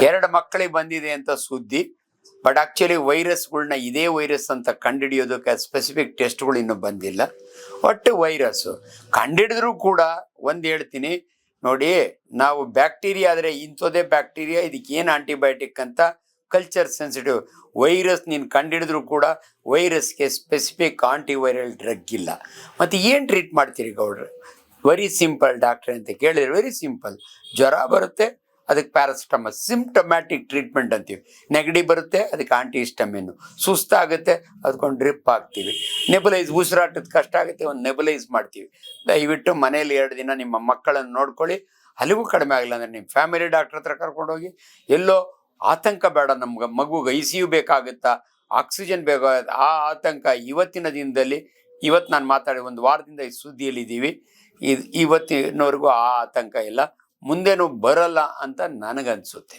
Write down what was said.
ಎರಡು ಮಕ್ಕಳಿಗೆ ಬಂದಿದೆ ಅಂತ ಸುದ್ದಿ ಬಟ್ ಆಕ್ಚುಲಿ ವೈರಸ್ಗಳನ್ನ ಇದೇ ವೈರಸ್ ಅಂತ ಕಂಡುಹಿಡಿಯೋದಕ್ಕೆ ಸ್ಪೆಸಿಫಿಕ್ ಟೆಸ್ಟ್ಗಳು ಇನ್ನೂ ಬಂದಿಲ್ಲ. ಒಟ್ಟು ವೈರಸ್ ಕಂಡಿಡಿದ್ರೂ ಕೂಡ ಒಂದು ಹೇಳ್ತೀನಿ, ನೋಡಿ ನಾವು ಬ್ಯಾಕ್ಟೀರಿಯಾ ಆದರೆ ಇಂಥದೇ ಬ್ಯಾಕ್ಟೀರಿಯಾ ಇದಕ್ಕೆ ಏನು ಆಂಟಿಬಯೋಟಿಕ್ ಅಂತ ಕಲ್ಚರ್ ಸೆನ್ಸಿಟಿವ್ ವೈರಸ್ ನೀನು ಕಂಡಿಡಿದ್ರೂ ಕೂಡ ವೈರಸ್ಗೆ ಸ್ಪೆಸಿಫಿಕ್ ಆಂಟಿವೈರಲ್ ಡ್ರಗ್ ಇಲ್ಲ. ಮತ್ತು ಏನು ಟ್ರೀಟ್ ಮಾಡ್ತೀರಿ ಗೌಡ್ರೆ? ವೆರಿ ಸಿಂಪಲ್ ಡಾಕ್ಟ್ರೆ ಅಂತ ಕೇಳಿದ್ರೆ ವೆರಿ ಸಿಂಪಲ್ ಜ್ವರ ಬರುತ್ತೆ ಅದಕ್ಕೆ ಪ್ಯಾರಾಸಿಟಮಲ್ ಸಿಂಪ್ಟಮ್ಯಾಟಿಕ್ ಟ್ರೀಟ್ಮೆಂಟ್ ಅಂತೀವಿ. ನೆಗಡಿ ಬರುತ್ತೆ, ಅದಕ್ಕೆ ಆಂಟಿಹಿಸ್ಟಮಿನ್ನು ಸುಸ್ತಾಗುತ್ತೆ ಅದಕ್ಕೊಂದು ಡ್ರಿಪ್ ಹಾಕ್ತೀವಿ. ನೆಬಲೈಸ್ ಉಸಿರಾಟದ ಕಷ್ಟ ಆಗುತ್ತೆ, ಒಂದು ನೆಬಲೈಸ್ ಮಾಡ್ತೀವಿ. ದಯವಿಟ್ಟು ಮನೇಲಿ ಎರಡು ದಿನ ನಿಮ್ಮ ಮಕ್ಕಳನ್ನು ನೋಡ್ಕೊಳ್ಳಿ. ಹಲವು ಕಡಿಮೆ ಆಗಿಲ್ಲ ಅಂದರೆ ನಿಮ್ಮ ಫ್ಯಾಮಿಲಿ ಡಾಕ್ಟ್ರ್ ಹತ್ರ ಕರ್ಕೊಂಡೋಗಿ, ಎಲ್ಲೋ ಆತಂಕ ಬೇಡ, ನಮ್ಗೆ ಮಗುಗೆ ಐ ಬೇಕಾಗುತ್ತಾ ಆಕ್ಸಿಜನ್ ಬೇಕಾಗುತ್ತೆ, ಆ ಆತಂಕ ಇವತ್ತಿನ ದಿನದಲ್ಲಿ ಇವತ್ತು ನಾನು ಮಾತಾಡಿ ಒಂದು ವಾರದಿಂದ ಈ ಸುದ್ದಿಯಲ್ಲಿದ್ದೀವಿ. ಇದು, ಇವತ್ತಿನವರೆಗೂ ಆ ಆತಂಕ ಇಲ್ಲ. ಮುಂದೇನು ಬರಲ್ಲ ಅಂತ ನನಗನ್ಸುತ್ತೆ.